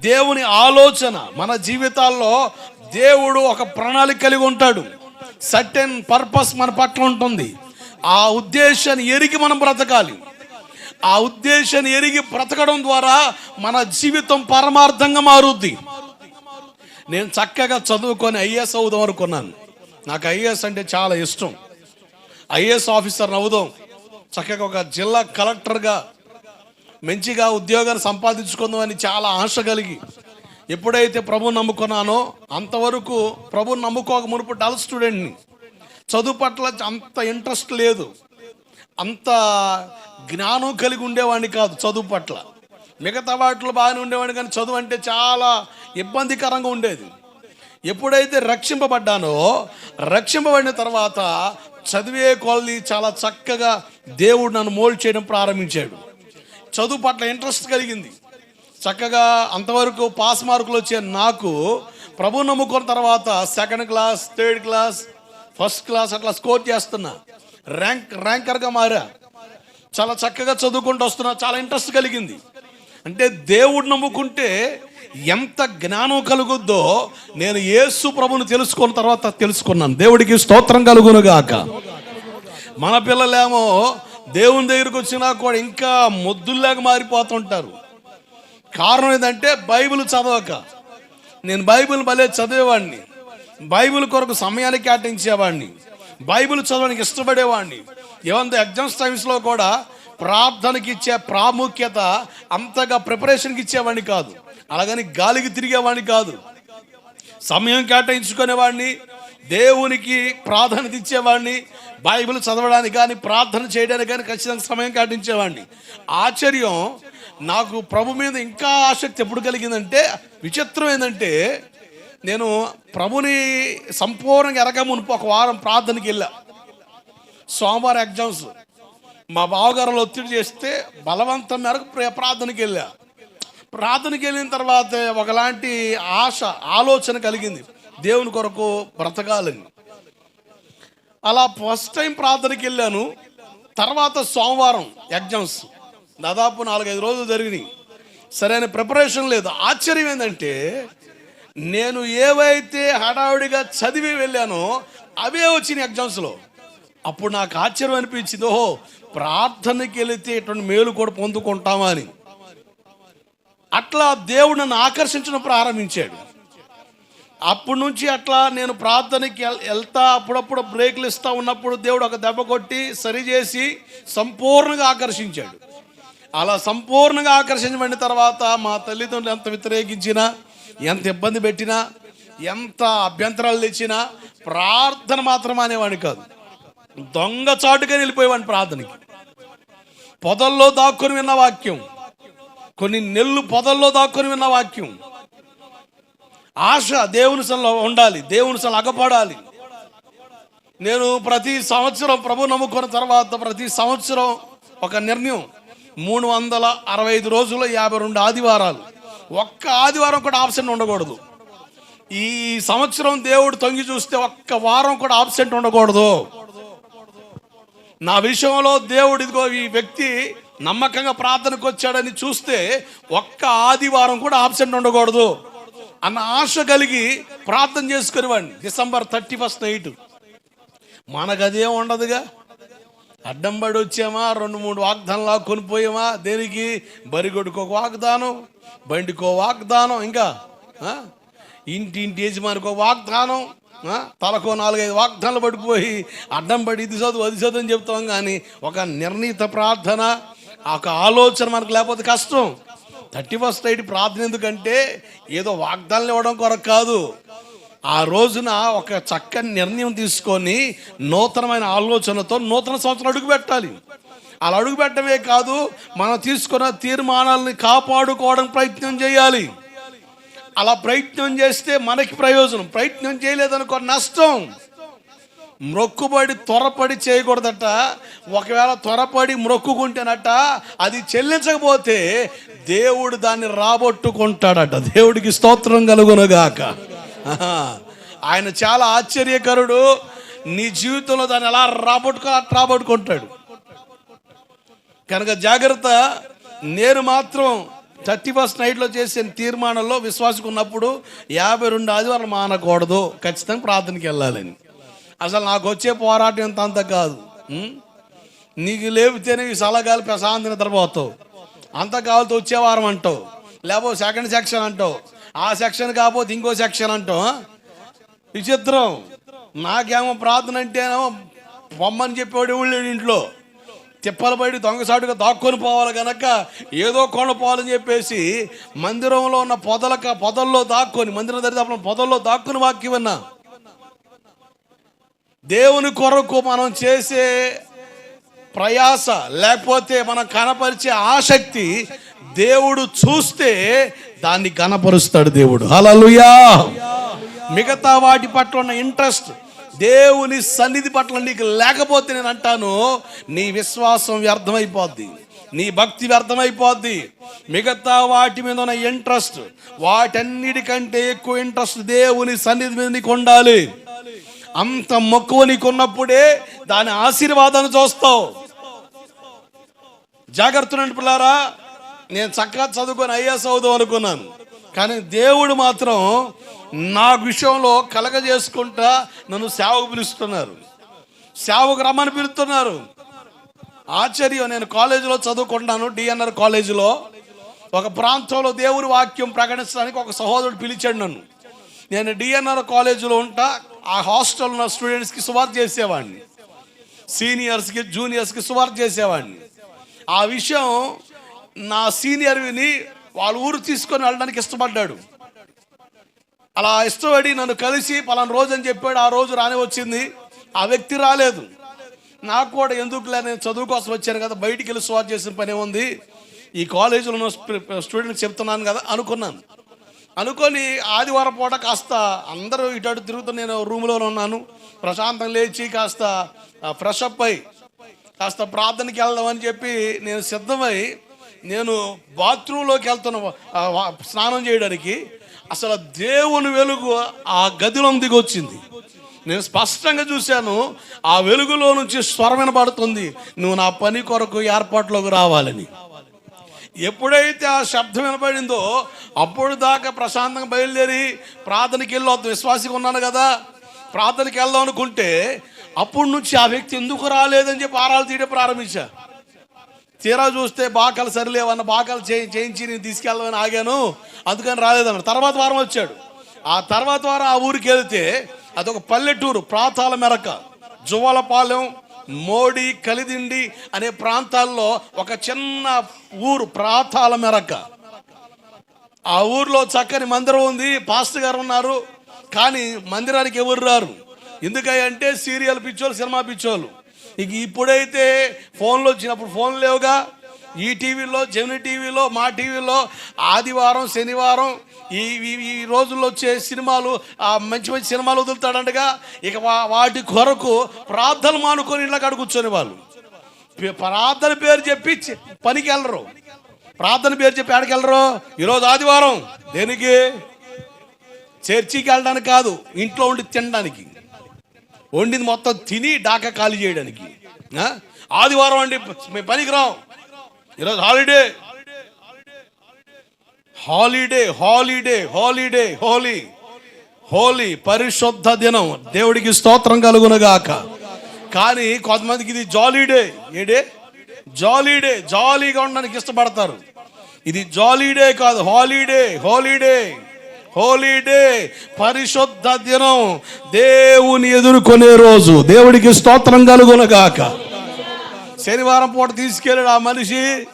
దేవుని ఆలోచన మన జీవితాల్లో దేవుడు ఒక ప్రణాళిక కలిగి ఉంటాడు. సర్టెన్ పర్పస్ మన పట్ల ఉంటుంది. ఆ ఉద్దేశాన్ని ఎరిగి మనం బ్రతకాలి. ఆ ఉద్దేశాన్ని ఎరిగి బ్రతకడం ద్వారా మన జీవితం పరమార్థంగా మారుద్ది. నేను చక్కగా చదువుకొని ఐఏఎస్ అవుదాం అనుకున్నాను. నాకు ఐఏఎస్ అంటే చాలా ఇష్టం. ఐఏఎస్ ఆఫీసర్ అవుదాం. చక్కగా ఒక జిల్లా కలెక్టర్గా మంచిగా ఉద్యోగాన్ని సంపాదించుకుందామని చాలా ఆశ కలిగి ఎప్పుడైతే ప్రభు నమ్ముకున్నానో అంతవరకు ప్రభు నమ్ముకోక మునుపు డల్ స్టూడెంట్ని చదువు పట్ల అంత ఇంట్రెస్ట్ లేదు. అంత జ్ఞానం కలిగి ఉండేవాడిని కాదు చదువు పట్ల. మిగతా వాటిలో బాగానే ఉండేవాడిని కానీ చదువు అంటే చాలా ఇబ్బందికరంగా ఉండేది. ఎప్పుడైతే రక్షింపబడ్డానో రక్షింపబడిన తర్వాత చదివే కొలది చాలా చక్కగా దేవుడు నన్ను మోల్డ్ చేయడం ప్రారంభించాడు. చదువు పట్ల ఇంట్రెస్ట్ కలిగింది. చక్కగా అంతవరకు పాస్ మార్కులు వచ్చే నాకు ప్రభు నమ్ముకున్న తర్వాత second class third class first class అట్లా స్కోర్ చేస్తున్నా. ర్యాంక్ ర్యాంకర్గా మారా. చాలా చక్కగా చదువుకుంటూ వస్తున్నా. చాలా ఇంట్రెస్ట్ కలిగింది. అంటే దేవుడు నమ్ముకుంటే ఎంత జ్ఞానం కలుగుద్దో నేను యేసు ప్రభుని తెలుసుకున్న తర్వాత తెలుసుకున్నాను. దేవుడికి స్తోత్రం కలుగును గాక మన పిల్లలేమో దేవుని దగ్గరికి వచ్చినా కూడా ఇంకా మొద్దుల్లాగా మారిపోతుంటారు. కారణం ఏంటంటే బైబిల్ చదవక. నేను బైబిల్ భలే చదివేవాడిని. బైబిల్ కొరకు సమయాన్ని కేటాయించేవాడిని. బైబిల్ చదవడానికి ఇష్టపడేవాడిని. ఏమంత ఎగ్జామ్స్ టైమ్స్లో కూడా ప్రార్థనకి ఇచ్చే ప్రాముఖ్యత అంతగా ప్రిపరేషన్కి ఇచ్చేవాడిని కాదు. అలాగని గాలికి తిరిగేవాడిని కాదు. సమయం కేటాయించుకునేవాడిని. దేవునికి ప్రాధాన్యత ఇచ్చేవాడిని బైబిల్ చదవడానికి కానీ ప్రార్థన చేయడానికి కానీ ఖచ్చితంగా సమయం కేటాయించేవాడిని. ఆశ్చర్యం నాకు ప్రభు మీద ఇంకా ఆసక్తి ఎప్పుడు కలిగిందంటే విచిత్రం ఏంటంటే నేను ప్రభుని సంపూర్ణంగా ఎరగ మునుపు ఒక వారం ప్రార్థనకి వెళ్ళా. సోమవారం ఎగ్జామ్స్. మా బావగారులు ఒత్తిడి చేస్తే బలవంతం మేరకు ప్ర- ప్రార్థనకి వెళ్ళా. ప్రార్థనకి వెళ్ళిన తర్వాత ఒకలాంటి ఆశ ఆలోచన కలిగింది. దేవుని కొరకు బ్రతకాలని. అలా ఫస్ట్ టైం ప్రార్థనకి వెళ్ళాను. తర్వాత సోమవారం ఎగ్జామ్స్. దాదాపు నాలుగైదు రోజులు జరిగినాయి. సరైన ప్రిపరేషన్ లేదు. ఆశ్చర్యం ఏంటంటే నేను ఏవైతే హడావుడిగా చదివి వెళ్ళానో అవే వచ్చినాయి ఎగ్జామ్స్లో. అప్పుడు నాకు ఆశ్చర్యం అనిపించింది. ఓహో ప్రార్థనకి వెళితే ఇటువంటి మేలు కూడా పొందుకుంటామా అని. అట్లా దేవుడు నన్ను ఆకర్షించడం ప్రారంభించాడు. అప్పటి నుంచి అట్లా నేను ప్రార్థనకి వెళ్తా అప్పుడప్పుడు బ్రేక్లు ఇస్తా ఉన్నప్పుడు దేవుడు ఒక దెబ్బ కొట్టి సరిచేసి సంపూర్ణంగా ఆకర్షించాడు. అలా సంపూర్ణంగా ఆకర్షించబడిన తర్వాత మా తల్లిదండ్రులు ఎంత వ్యతిరేకించినా ఎంత ఇబ్బంది పెట్టినా ఎంత అభ్యంతరాలు తెచ్చినా ప్రార్థన మాత్రం అనేవాడిని కాదు. దొంగ చాటుగా వెళ్ళిపోయేవాడిని ప్రార్థనకి. పొదల్లో దాక్కుని విన్న వాక్యం. కొన్ని నెల్లు పొదల్లో దాక్కుని విన్న వాక్యం. ఆశ దేవుని సన్నిలో ఉండాలి దేవుని సన్నిలో అగపడాలి. నేను ప్రతి సంవత్సరం ప్రభు నమ్ముకున్న తర్వాత ప్రతి సంవత్సరం ఒక నిర్ణయం. మూడు వందల అరవై ఐదు రోజుల్లో యాభై రెండు ఆదివారాలు. ఒక్క ఆదివారం కూడా ఆబ్సెంట్ ఉండకూడదు. ఈ సంవత్సరం దేవుడు తొంగి చూస్తే ఒక్క వారం కూడా ఆబ్సెంట్ ఉండకూడదు. నా విషయంలో దేవుడు ఇదిగో ఈ వ్యక్తి నమ్మకంగా ప్రార్థనకు వచ్చాడని చూస్తే ఒక్క ఆదివారం కూడా ఆబ్సెంట్ ఉండకూడదు. అన్న ఆశ కలిగి ప్రార్థన చేసుకునేవాడిని. December thirty first night. మనకు అదేం ఉండదుగా. అడ్డం పడి వచ్చామా? రెండు మూడు వాగ్దానాలు కొనిపోయామా దేనికి? బరిగొడుకో వాగ్దానం బండికో వాగ్దానం ఇంకా ఇంటి ఇంటి యజమానికి ఒక వాగ్దానం తలకో నాలుగైదు వాగ్దానాలు పడిపోయి అడ్డం పడి ఇది చదువు అది చదువు అని చెప్తాం కానీ ఒక నిర్ణీత ప్రార్థన ఒక ఆలోచన మనకు లేకపోతే కష్టం. థర్టీ ఫస్ట్ నైట్ ప్రార్థన ఎందుకంటే ఏదో వాగ్దానం ఇవ్వడం కొరకు కాదు. ఆ రోజున ఒక చక్కని నిర్ణయం తీసుకొని నూతనమైన ఆలోచనతో నూతన సంవత్సరం అడుగు పెట్టాలి. అలా అడుగు పెట్టడమే కాదు మనం తీసుకున్న తీర్మానాలని కాపాడుకోవడం ప్రయత్నం చేయాలి. అలా ప్రయత్నం చేస్తే మనకి ప్రయోజనం. ప్రయత్నం చేయలేదనుకో నష్టం. మ్రొక్కుబడి త్వరపడి చేయకూడదట. ఒకవేళ త్వరపడి మ్రొక్కుకుంటేనట అది చెల్లించకపోతే దేవుడు దాన్ని రాబట్టుకుంటాడట. దేవుడికి స్తోత్రం కలుగునగాక. ఆయన చాలా ఆశ్చర్యకరుడు. నీ జీవితంలో దాన్ని ఎలా రాబట్టుకో అట్లా రాబట్టుకుంటాడు. కనుక జాగ్రత్త నేను మాత్రం థర్టీ ఫస్ట్ నైట్లో చేసిన తీర్మానంలో విశ్వాసకున్నప్పుడు యాభై రెండు ఆదివారం మానకూడదు. ఖచ్చితంగా ప్రార్థనకి వెళ్ళాలని అసలు నాకు వచ్చే పోరాటం ఎంత అంత కాదు. నీకు లేపితేనే ఈ సలగాలు ప్రశాంత నిద్రపోతావు. అంత కావాలితో వచ్చే వారం అంటావు. లేకపోతే సెకండ్ సెక్షన్ అంటావు. ఆ సెక్షన్ కాకపోతే ఇంకో సెక్షన్ అంటావు విచిత్రం. నాకేమో ప్రార్థన అంటేనేమో పొమ్మని చెప్పేవాడు ఎవడు ఇంట్లో. తిప్పలు బయట దొంగసాటుగా దాక్కొని పోవాలి కనుక ఏదో కొండ పోవాలని చెప్పేసి మందిరంలో ఉన్న పొదలక పొదల్లో దాక్కొని మందిరం దరిదాపు పొదల్లో దాక్కుని వాక్యం విన్నా. దేవుని కొరకు మనం చేసే ప్రయాస లేకపోతే మనం కనపరిచే ఆసక్తి దేవుడు చూస్తే దాన్ని కనపరుస్తాడు దేవుడు. హల్లెలూయా! మిగతా వాటి పట్ల ఉన్న ఇంట్రెస్ట్ దేవుని సన్నిధి పట్ల నీకు లేకపోతే నేను అంటాను నీ విశ్వాసం వ్యర్థమైపోద్ది నీ భక్తి వ్యర్థమైపోద్ది. మిగతా వాటి మీద ఉన్న ఇంట్రెస్ట్ వాటన్నిటికంటే ఎక్కువ ఇంట్రెస్ట్ దేవుని సన్నిధి మీద నీకు ఉండాలి. అంత మక్కువ నీకు ఉన్నప్పుడే దాని ఆశీర్వాదాన్ని చూస్తావు. జాగ్రత్త పిల్లారా. నేను చక్కగా చదువుకొని ఐఎస్ అవుదాం అనుకున్నాను. కానీ దేవుడు మాత్రం నా విషయంలో కలగజేసుకుంటా నన్ను సేవకు పిలుస్తున్నారు. సేవకు రమ్మని పిలుస్తున్నారు. ఆశ్చర్యం నేను కాలేజీలో చదువుకుంటాను డిఎన్ఆర్ కాలేజీలో. ఒక ప్రాంతంలో దేవుని వాక్యం ప్రకటించడానికి ఒక సహోదరుడు పిలిచాడు నన్ను. నేను డిఎన్ఆర్ కాలేజీలో ఉంటా ఆ హాస్టల్ ఉన్న స్టూడెంట్స్కి సువార్త చేసేవాడిని. సీనియర్స్కి జూనియర్స్కి సువార్త చేసేవాడిని. ఆ విషయం నా సీనియర్ విని వాళ్ళ ఊరు తీసుకొని వెళ్ళడానికి ఇష్టపడ్డాడు. అలా ఇష్టపడి నన్ను కలిసి పలానా రోజు అని చెప్పాడు ఆ రోజు రాని వచ్చింది. ఆ వ్యక్తి రాలేదు. నాకు కూడా ఎందుకులే నేను చదువు కోసం వచ్చాను కదా బయటికి వెళ్ళి సువార్ చేసిన పని ఉంది ఈ కాలేజీలో ఉన్న స్టూడెంట్కి చెప్తున్నాను కదా అనుకున్నాను. అనుకొని ఆదివారం పూట కాస్త అందరూ ఇటు అటు తిరుగుతూ నేను రూమ్లో ఉన్నాను. ప్రశాంతం లేచి కాస్త ఫ్రెష్ అప్ అయి కాస్త ప్రార్థనకి వెళ్దామని చెప్పి నేను సిద్ధమై నేను బాత్రూంలోకి వెళ్తున్న స్నానం చేయడానికి అసలు దేవుని వెలుగు ఆ గదిలో దిగి వచ్చింది నేను స్పష్టంగా చూశాను ఆ వెలుగులో నుంచి స్వరం వినబడుతుంది నువ్వు నా పని కొరకు ఏర్పాట్లోకి రావాలని. ఎప్పుడైతే ఆ శబ్దం వినపడిందో అప్పుడు దాకా ప్రశాంతంగా బయలుదేరి ప్రార్థనకి వెళ్ళొద్దు విశ్వాసిగా ఉన్నాను కదా. ప్రార్థనకి వెళ్దాం అనుకుంటే అప్పటి నుంచి ఆ వ్యక్తి ఎందుకు రాలేదని చెప్పి ఆరాలు తీయడం ప్రారంభించా. తీరా చూస్తే బాకలు సరిలేవన్న బాకలు చేయి చేయించి నేను తీసుకెళ్ళమని ఆగాను. అందుకని రాలేదన్న తర్వాత వారం వచ్చాడు. ఆ తర్వాత వారం ఆ ఊరికి వెళ్తే అదొక పల్లెటూరు ప్రాతాల మెరక. జువాలపాలెం మోడీ కలిదిండి అనే ప్రాంతాల్లో ఒక చిన్న ఊరు ప్రాతాల మెరక. ఆ ఊర్లో చక్కని మందిరం ఉంది పాస్టర్ గారు ఉన్నారు కానీ మందిరానికి ఎవరు రారు? ఎందుకంటే సీరియల్ పిచ్చోళ్ళు సినిమా పిచ్చోళ్ళు. ఇక ఇప్పుడైతే ఫోన్లు వచ్చినప్పుడు ఫోన్ లేవుగా. ఈ టీవీలో జెమిని టీవీలో మా టీవీలో ఆదివారం శనివారం ఈ ఈ- రోజుల్లో వచ్చే సినిమాలు మంచి మంచి సినిమాలు వదులుతాడంటగా ఇక వా- వాటి కొరకు ప్రార్థన మానుకొని ఇళ్ళ కాడ కూర్చొని వాళ్ళు. ప్రార్థన పేరు చెప్పి పనికి వెళ్ళరు ప్రార్థన పేరు చెప్పి ఆడికి వెళ్ళరు ఈరోజు ఆదివారం దేనికి? చర్చికి వెళ్ళడానికి కాదు ఇంట్లో ఉండి తినడానికి. వండింది మొత్తం తిని డాకా ఖాళీ చేయడానికి. ఆదివారం అండి మేము పనికి రాం ఈరోజు holiday holiday holiday holiday holy holy పరిశుద్ధ దినం. దేవుడికి స్తోత్రం కలుగునగాక. కానీ కొంతమందికి ఇది జాలీడే ఏడే? జాలీడే జాలీగా ఉండడానికి ఇష్టపడతారు. ఇది జాలీడే కాదు హాలిడే హాలిడే హోలీడే పరిశుద్ధ దినం. దేవుని ఎదుర్కొనే రోజు. దేవుడికి స్తోత్రం కలుగునగాక. శనివారం పూట తీసుకెళ్ళాడు ఆ మనిషి.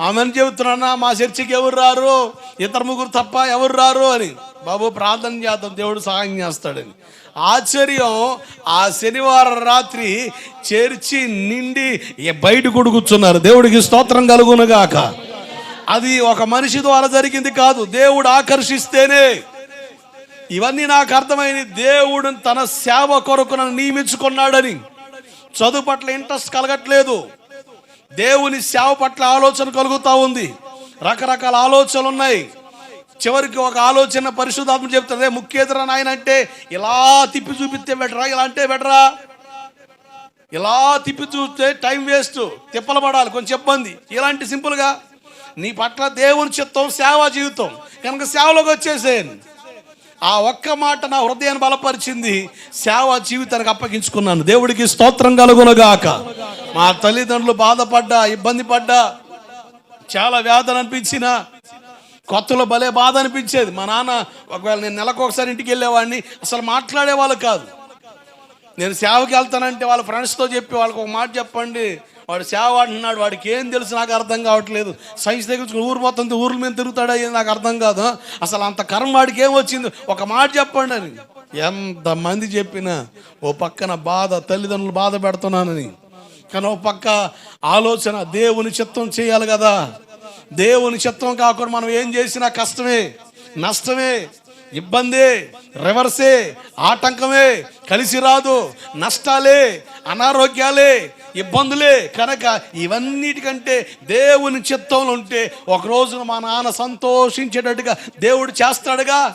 ఆమెను చెబుతున్నా మా చర్చికి ఎవరు రారు? ఇద్దరు ముగ్గురు తప్ప ఎవరు రారు అని. బాబు ప్రార్థన చేద్దాం దేవుడు సహాయం చేస్తాడని. ఆశ్చర్యం ఆ శనివారం రాత్రి చేర్చి నిండి బయట కూర్చున్నారు దేవుడికి స్తోత్రం కలుగునుగాక. అది ఒక మనిషి ద్వారా జరిగింది కాదు. దేవుడు ఆకర్షిస్తేనే. ఇవన్నీ నాకు అర్థమైంది. దేవుడు తన సేవ కొరకు నన్ను నియమించుకున్నాడని. చదువు పట్ల ఇంట్రెస్ట్ కలగట్లేదు. దేవుని సేవ పట్ల ఆలోచన కలుగుతా ఉంది. రకరకాల ఆలోచనలు ఉన్నాయి చివరికి ఒక ఆలోచన పరిశుధాత్మ చెప్తుంది ముఖ్యేతర నాయన అంటే ఇలా తిప్పి చూపిస్తే బెటరా ఇలా అంటే బెటరా? ఇలా తిప్పి చూస్తే టైం వేస్ట్ తిప్పలు పడాలి కొంచెం ఇబ్బంది. ఇలాంటి సింపుల్గా నీ పట్ల దేవుని చిత్తం సేవా జీవితం. కనుక సేవలోకి వచ్చేసేయండి ఆ ఒక్క మాట నా హృదయాన్ని బలపరిచింది సేవ జీవితానికి అప్పగించుకున్నాను. దేవుడికి స్తోత్రం కలుగునగాక. మా తల్లిదండ్రులు బాధపడ్డా ఇబ్బంది పడ్డా చాలా వేదన అనిపించిన కొత్తలో భలే బాధ అనిపించేది. మా నాన్న ఒకవేళ నేను నెలకు ఒకసారి ఇంటికి వెళ్ళేవాడిని అసలు మాట్లాడేవాళ్ళు కాదు. నేను సేవకి వెళ్తానంటే వాళ్ళ ఫ్రెండ్స్తో చెప్పి వాళ్ళకి ఒక మాట చెప్పండి. వాడు సేవ అంటున్నాడు వాడికి ఏం తెలుసు నాకు అర్థం కావట్లేదు. సైన్స్ దగ్గర ఊరు మొత్తం ఊర్ల మీద తిరుగుతాడా ఏం నాకు అర్థం కాదు. అసలు అంత కర్మ వాడికి ఏమొచ్చింది ఒక మాట చెప్పండి అని. ఎంతమంది చెప్పినా ఓ పక్కన బాధ తల్లిదండ్రులు బాధ పెడుతున్నానని. కానీ ఓ పక్క ఆలోచన దేవుని చిత్తం చేయాలి కదా. దేవుని చిత్తం కాకుండా మనం ఏం చేసినా కష్టమే నష్టమే ఇబ్బందే రివర్సే ఆటంకమే కలిసి రాదు నష్టాలే అనారోగ్యాలే ఇబ్బందులే. కనుక ఇవన్నిటికంటే దేవుని చిత్తంలో ఉంటే ఒక రోజున మా నాన్న సంతోషించేటట్టుగా దేవుడు చేస్తాడుగా.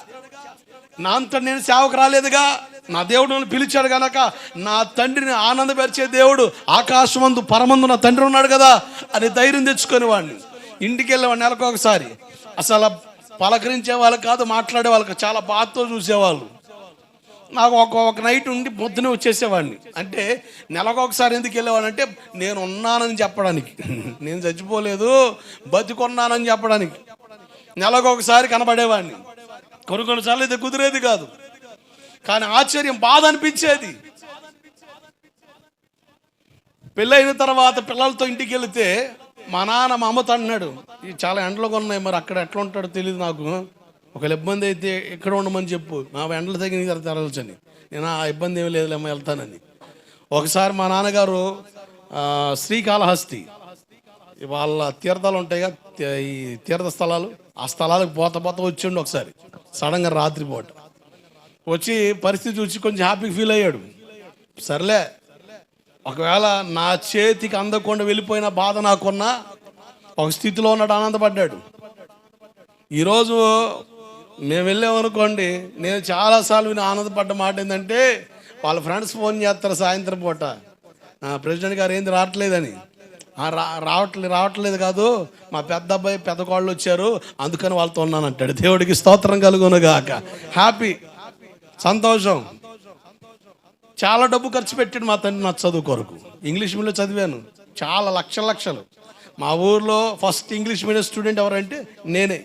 నా అంత నేను సేవకు రాలేదుగా. నా దేవుడు నన్ను పిలిచాడు కనుక నా తండ్రిని ఆనందపరిచే దేవుడు ఆకాశమందు పరమందు నా తండ్రి ఉన్నాడు కదా అని ధైర్యం తెచ్చుకొని వాడిని. ఇంటికి వెళ్ళేవాడిని నెలకు ఒకసారి అసలు పలకరించే వాళ్ళు కాదు మాట్లాడే వాళ్ళకి చాలా బాధతో చూసేవాళ్ళు. నాకు ఒక ఒక నైట్ ఉండి పొద్దునే వచ్చేసేవాడిని. అంటే నెలకొకసారి ఎందుకు వెళ్ళేవాడంటే అంటే నేను ఉన్నానని చెప్పడానికి. నేను చచ్చిపోలేదు బతుకున్నానని చెప్పడానికి. నెలకొకసారి కనబడేవాడిని. కొన్ని కొన్నిసార్లు ఇది కుదిరేది కాదు. కానీ ఆశ్చర్యం బాధ అనిపించేది. పెళ్ళైన తర్వాత పిల్లలతో ఇంటికి వెళితే మా నాన్న మా అమ్మతో అన్నాడు ఇది చాలా ఎండలుగా ఉన్నాయి మరి అక్కడ ఎట్లా ఉంటాడో తెలియదు నాకు. ఒకవేళ ఇబ్బంది అయితే ఎక్కడ ఉండమని చెప్పు. నా వెంటల తగిన తరలచని. నేను ఆ ఇబ్బంది ఏమి లేదులేమ్మా వెళ్తానని. ఒకసారి మా నాన్నగారు శ్రీకాళహస్తి వాళ్ళ తీర్థాలు ఉంటాయిగా ఈ తీర్థ స్థలాలు ఆ స్థలాలకు పోత పోత వచ్చిండు ఒకసారి. సడన్గా రాత్రిపూట. వచ్చి పరిస్థితి చూసి కొంచెం హ్యాపీగా ఫీల్ అయ్యాడు. సర్లే ఒకవేళ నా చేతికి అందకుండా వెళ్ళిపోయిన బాధ నాకున్నా ఒక స్థితిలో ఉన్నాడు ఆనందపడ్డాడు. ఈరోజు మేము వెళ్ళామనుకోండి నేను చాలాసార్లు విని ఆనందపడ్డ మాట ఏంటంటే వాళ్ళ ఫ్రెండ్స్ ఫోన్ చేస్తారు సాయంత్రం పూట. ప్రెసిడెంట్ గారు ఏంది రావట్లేదని. రా రావట్లేదు రావట్లేదు కాదు మా పెద్ద అబ్బాయి పెద్ద కోళ్ళు వచ్చారు అందుకని వాళ్ళతో ఉన్నానంటాడు దేవుడికి స్తోత్రం కలుగునుగాక హ్యాపీ సంతోషం. చాలా డబ్బు ఖర్చు పెట్టాడు మా తండ్రి నా చదువు కొరకు. ఇంగ్లీష్ మీడియం చదివాను. చాలా లక్షల లక్షలు. మా ఊర్లో ఫస్ట్ ఇంగ్లీష్ మీడియం స్టూడెంట్ ఎవరంటే నేనే.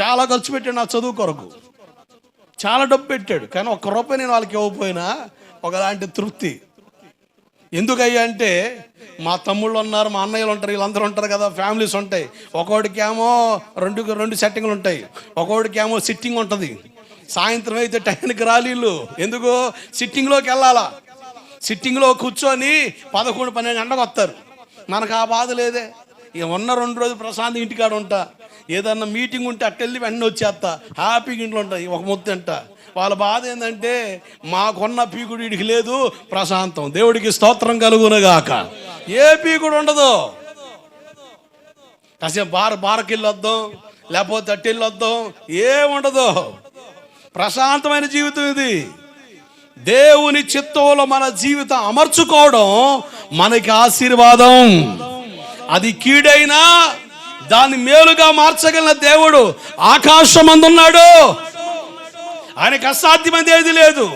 చాలా ఖర్చు పెట్టాడు నా చదువు కొరకు. చాలా డబ్బు పెట్టాడు. కానీ ఒక్క రూపాయి నేను వాళ్ళకి ఇవ్వకపోయినా ఒకలాంటి తృప్తి. ఎందుకయ్యా అంటే మా తమ్ముళ్ళు ఉన్నారు మా అన్నయ్యలు ఉంటారు వీళ్ళందరూ ఉంటారు కదా ఫ్యామిలీస్ ఉంటాయి. ఒక్కొక్కడికేమో రెండు రెండు సెట్టింగ్లు ఉంటాయి. ఒక్కొక్కడికేమో సిట్టింగ్ ఉంటుంది. సాయంత్రం అయితే టైంకి రాలీళ్ళు ఎందుకు? సిట్టింగ్లోకి వెళ్ళాలా? సిట్టింగ్లో కూర్చొని పదకొండు పన్నెండు గంటలకు వస్తారు. మనకు ఆ బాధ లేదే. ఇక ఉన్న రెండు రోజులు ప్రశాంత్ ఇంటికాడ ఉంటా. ఏదన్నా మీటింగ్ ఉంటే అట్టెళ్ళి వెంటనే వచ్చేస్తా హ్యాపీగా ఇంట్లో ఉంటాయి ఒక ముద్ద అంట. వాళ్ళ బాధ ఏంటంటే మాకున్న పీకుడు వీడికి లేదు ప్రశాంతం. దేవుడికి స్తోత్రం కలుగునగాక. ఏ పీకుడు ఉండదు. కాసేపు బార బారకెళ్ళొద్దాం లేకపోతే అట్టెళ్ళొద్దాం ఏముండదు ప్రశాంతమైన జీవితం ఇది. దేవుని చిత్తంలో మన జీవితం అమర్చుకోవడం మనకి ఆశీర్వాదం. అది కీడైనా దాన్ని మేలుగా మార్చగలిగిన దేవుడు ఆకాశమందున్నాడు. ఆయనకు అసాధ్యమైనది ఏది లేదు.